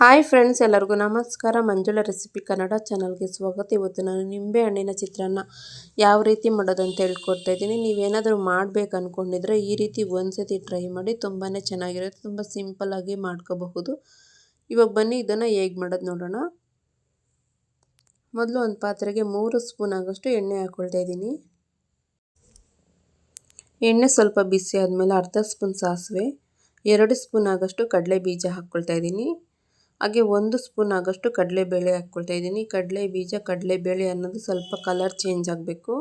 Hi friends, ಎಲ್ಲರಿಗೂ ನಮಸ್ಕಾರ. ಮಂಜುಳ recipe Kannada ಚಾನಲ್ಗೆ ಸ್ವಾಗತ. ಇವತ್ತು ನಾನು ನಿಂಬೆ ಹಣ್ಣಿನ ಚಿತ್ರಾನ್ನ ಯಾವ ರೀತಿ ಮಾಡೋದು ಅಂತ ಹೇಳ್ಕೊಡ್ತಾ ಇದ್ದೀನಿ. ನೀವೇನಾದರೂ ಮಾಡಬೇಕು ಅಂದ್ಕೊಂಡಿದ್ರೆ ಈ ರೀತಿ ಒಂದ್ಸತಿ ಟ್ರೈ ಮಾಡಿ. ತುಂಬಾ ಚೆನ್ನಾಗಿರುತ್ತೆ. ತುಂಬ ಸಿಂಪಲ್ಲಾಗಿ ಮಾಡ್ಕೋಬಹುದು. ಇವಾಗ ಬನ್ನಿ, ಇದನ್ನು ಹೇಗೆ ಮಾಡೋದು ನೋಡೋಣ. ಮೊದಲು ಒಂದು ಪಾತ್ರೆಗೆ ಮೂರು ಸ್ಪೂನ್ ಆಗೋಷ್ಟು ಎಣ್ಣೆ ಹಾಕ್ಕೊಳ್ತಾ ಇದ್ದೀನಿ. ಎಣ್ಣೆ ಸ್ವಲ್ಪ ಬಿಸಿ ಆದಮೇಲೆ ಅರ್ಧ ಸ್ಪೂನ್ ಸಾಸಿವೆ, ಎರಡು ಸ್ಪೂನ್ ಆಗೋಷ್ಟು ಕಡಲೆ ಬೀಜ ಹಾಕ್ಕೊಳ್ತಾ ಇದ್ದೀನಿ. ಹಾಗೆ ಒಂದು ಸ್ಪೂನ್ ಆಗೋಷ್ಟು ಕಡಲೆಬೇಳೆ ಹಾಕ್ಕೊಳ್ತಾ ಇದ್ದೀನಿ. ಕಡಲೆ ಬೀಜ, ಕಡಲೆಬೇಳೆ ಅನ್ನೋದು ಸ್ವಲ್ಪ ಕಲರ್ ಚೇಂಜ್ ಆಗಬೇಕು.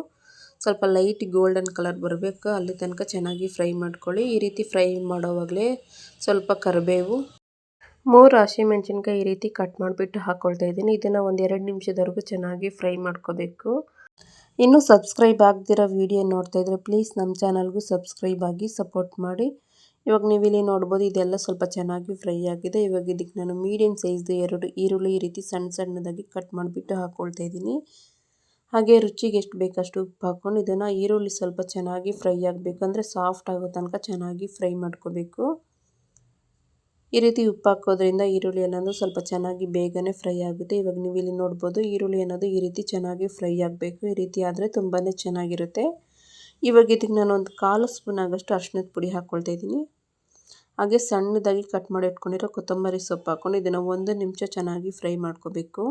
ಸ್ವಲ್ಪ ಲೈಟ್ ಗೋಲ್ಡನ್ ಕಲರ್ ಬರಬೇಕು. ಅಲ್ಲಿ ತನಕ ಚೆನ್ನಾಗಿ ಫ್ರೈ ಮಾಡ್ಕೊಳ್ಳಿ. ಈ ರೀತಿ ಫ್ರೈ ಮಾಡೋವಾಗಲೇ ಸ್ವಲ್ಪ ಕರಿಬೇವು. ಮೂರು ಹಸಿಮೆಣ್ಸಿನ್ಕಾಯಿ ಈ ರೀತಿ ಕಟ್ ಮಾಡಿಬಿಟ್ಟು ಹಾಕ್ಕೊಳ್ತಾ ಇದ್ದೀನಿ. ಇದನ್ನು ಒಂದು ಎರಡು ನಿಮಿಷದವರೆಗೂ ಚೆನ್ನಾಗಿ ಫ್ರೈ ಮಾಡ್ಕೋಬೇಕು. ಇನ್ನೂ ಸಬ್ಸ್ಕ್ರೈಬ್ ಆಗದಿರೋ ವಿಡಿಯೋ ನೋಡ್ತಾ ಇದ್ರೆ ಪ್ಲೀಸ್ ನಮ್ಮ ಚಾನಲ್ಗೂ ಸಬ್ಸ್ಕ್ರೈಬ್ ಆಗಿ ಸಪೋರ್ಟ್ ಮಾಡಿ. ಇವಾಗ ನೀವು ಇಲ್ಲಿ ನೋಡ್ಬೋದು ಇದೆಲ್ಲ ಸ್ವಲ್ಪ ಚೆನ್ನಾಗಿ ಫ್ರೈ ಆಗಿದೆ. ಇವಾಗ ಇದಕ್ಕೆ ನಾನು ಮೀಡಿಯಮ್ ಸೈಜ್ದು ಎರಡು ಈರುಳ್ಳಿ ಈ ರೀತಿ ಸಣ್ಣ ಸಣ್ಣದಾಗಿ ಕಟ್ ಮಾಡಿಬಿಟ್ಟು ಹಾಕ್ಕೊಳ್ತಾ ಇದ್ದೀನಿ. ಹಾಗೆ ರುಚಿಗೆ ಎಷ್ಟು ಬೇಕಷ್ಟು ಉಪ್ಪು ಹಾಕ್ಕೊಂಡು ಇದನ್ನು ಈರುಳ್ಳಿ ಸ್ವಲ್ಪ ಚೆನ್ನಾಗಿ ಫ್ರೈ ಆಗಬೇಕಂದ್ರೆ ಸಾಫ್ಟ್ ಆಗೋ ತನಕ ಚೆನ್ನಾಗಿ ಫ್ರೈ ಮಾಡ್ಕೋಬೇಕು. ಈ ರೀತಿ ಉಪ್ಪು ಹಾಕೋದ್ರಿಂದ ಈರುಳ್ಳಿ ಅನ್ನೋದು ಸ್ವಲ್ಪ ಚೆನ್ನಾಗಿ ಬೇಗನೆ ಫ್ರೈ ಆಗುತ್ತೆ. ಇವಾಗ ನೀವು ಇಲ್ಲಿ ನೋಡ್ಬೋದು ಈರುಳ್ಳಿ ಅನ್ನೋದು ಈ ರೀತಿ ಚೆನ್ನಾಗಿ ಫ್ರೈ ಆಗಬೇಕು. ಈ ರೀತಿ ಆದರೆ ತುಂಬಾ ಚೆನ್ನಾಗಿರುತ್ತೆ. ಇವಾಗ ಇದಕ್ಕೆ ನಾನು ಒಂದು ಕಾಲು ಸ್ಪೂನ್ ಆಗೋಷ್ಟು ಅರ್ಶಿನದ ಪುಡಿ ಹಾಕ್ಕೊಳ್ತಾ ಇದ್ದೀನಿ. ಹಾಗೆ ಸಣ್ಣದಾಗಿ ಕಟ್ ಮಾಡಿ ಇಟ್ಕೊಂಡಿರೋ ಕೊತ್ತಂಬರಿ ಸೊಪ್ಪು ಹಾಕ್ಕೊಂಡು ಇದನ್ನು ಒಂದು ನಿಮಿಷ ಚೆನ್ನಾಗಿ ಫ್ರೈ ಮಾಡ್ಕೋಬೇಕು.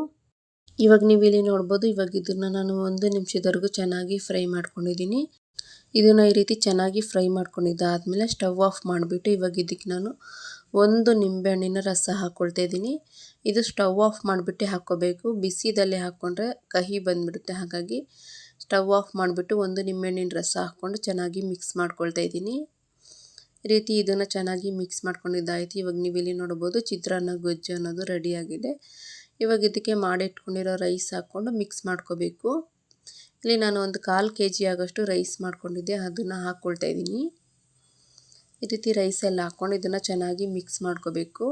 ಇವಾಗ ನೀವು ಇಲ್ಲಿ ನೋಡ್ಬೋದು, ಇವಾಗ ಇದನ್ನು ನಾನು ಒಂದು ನಿಮಿಷದವರೆಗೂ ಚೆನ್ನಾಗಿ ಫ್ರೈ ಮಾಡ್ಕೊಂಡಿದ್ದೀನಿ. ಇದನ್ನು ಈ ರೀತಿ ಚೆನ್ನಾಗಿ ಫ್ರೈ ಮಾಡ್ಕೊಂಡಿದ್ದಾದಮೇಲೆ ಸ್ಟವ್ ಆಫ್ ಮಾಡಿಬಿಟ್ಟು ಇವಾಗ ಇದಕ್ಕೆ ನಾನು ಒಂದು ನಿಂಬೆಹಣ್ಣಿನ ರಸ ಹಾಕ್ಕೊಳ್ತಾ ಇದ್ದೀನಿ. ಇದು ಸ್ಟವ್ ಆಫ್ ಮಾಡಿಬಿಟ್ಟು ಹಾಕ್ಕೋಬೇಕು. ಬಿಸಿದಲ್ಲೇ ಹಾಕ್ಕೊಂಡ್ರೆ ಕಹಿ ಬಂದುಬಿಡುತ್ತೆ. ಹಾಗಾಗಿ ಸ್ಟವ್ ಆಫ್ ಮಾಡಿಬಿಟ್ಟು ಒಂದು ನಿಂಬೆಹಣ್ಣಿನ ರಸ ಹಾಕ್ಕೊಂಡು ಚೆನ್ನಾಗಿ ಮಿಕ್ಸ್ ಮಾಡ್ಕೊಳ್ತಾ ಇದ್ದೀನಿ. ರೀತಿ ಇದನ್ನು ಚೆನ್ನಾಗಿ ಮಿಕ್ಸ್ ಮಾಡ್ಕೊಂಡಿದ್ದಾಯಿತು ಇವಾಗ ನೀವು ಇಲ್ಲಿ ನೋಡ್ಬೋದು ಚಿತ್ರಾನ್ನ, ಗೊಜ್ಜು ಅನ್ನೋದು ರೆಡಿಯಾಗಿದೆ ಇವಾಗ ಇದಕ್ಕೆ ಮಾಡಿಟ್ಕೊಂಡಿರೋ ರೈಸ್ ಹಾಕ್ಕೊಂಡು ಮಿಕ್ಸ್ ಮಾಡ್ಕೋಬೇಕು. ಇಲ್ಲಿ ನಾನು ಒಂದು ಕಾಲು ಕೆ ಜಿ ಆಗೋಷ್ಟು ರೈಸ್ ಮಾಡ್ಕೊಂಡಿದ್ದೆ. ಅದನ್ನು ಹಾಕ್ಕೊಳ್ತಾ ಇದ್ದೀನಿ. ಈ ರೀತಿ ರೈಸ್ ಎಲ್ಲ ಹಾಕ್ಕೊಂಡು ಇದನ್ನು ಚೆನ್ನಾಗಿ ಮಿಕ್ಸ್ ಮಾಡ್ಕೋಬೇಕು.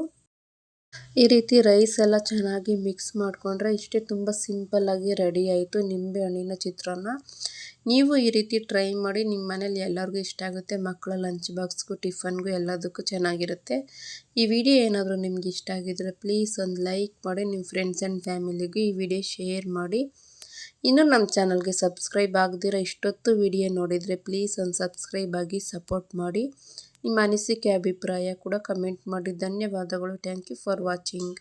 ಈ ರೀತಿ ರೈಸ್ ಎಲ್ಲ ಚೆನ್ನಾಗಿ ಮಿಕ್ಸ್ ಮಾಡಿಕೊಂಡ್ರೆ ಇಷ್ಟೇ ತುಂಬ ಸಿಂಪಲ್ಲಾಗಿ ರೆಡಿ ಆಯಿತು ನಿಂಬೆ ಹಣ್ಣಿನ ಚಿತ್ರಾನ್ನ. ನೀವು ಈ ರೀತಿ ಟ್ರೈ ಮಾಡಿ ನಿಮ್ಮ ಮನೇಲಿ ಎಲ್ಲರಿಗೂ ಇಷ್ಟ ಆಗುತ್ತೆ ಮಕ್ಕಳ ಲಂಚ್ ಬಾಕ್ಸ್ಗೂ ಟಿಫನ್ಗೂ ಎಲ್ಲದಕ್ಕೂ ಚೆನ್ನಾಗಿರುತ್ತೆ. ಈ ವಿಡಿಯೋ ಏನಾದರೂ ನಿಮ್ಗೆ ಇಷ್ಟ ಆಗಿದ್ರೆ ಪ್ಲೀಸ್ ಒಂದು ಲೈಕ್ ಮಾಡಿ ನಿಮ್ಮ ಫ್ರೆಂಡ್ಸ್ ಆ್ಯಂಡ್ ಫ್ಯಾಮಿಲಿಗೂ ಈ ವಿಡಿಯೋ ಶೇರ್ ಮಾಡಿ. ಇನ್ನು ನಮ್ಮ ಚಾನಲ್ಗೆ ಸಬ್ಸ್ಕ್ರೈಬ್ ಆಗದಿರೋ ಇಷ್ಟೊತ್ತು ವಿಡಿಯೋ ನೋಡಿದರೆ ಪ್ಲೀಸ್ ಒಂದು ಸಬ್ಸ್ಕ್ರೈಬ್ ಆಗಿ ಸಪೋರ್ಟ್ ಮಾಡಿ. ನಿಮ್ಮ ಅನಿಸಿಕೆ ಅಭಿಪ್ರಾಯ ಕೂಡ ಕಮೆಂಟ್ ಮಾಡಿ. ಧನ್ಯವಾದಗಳು. Thank you for watching.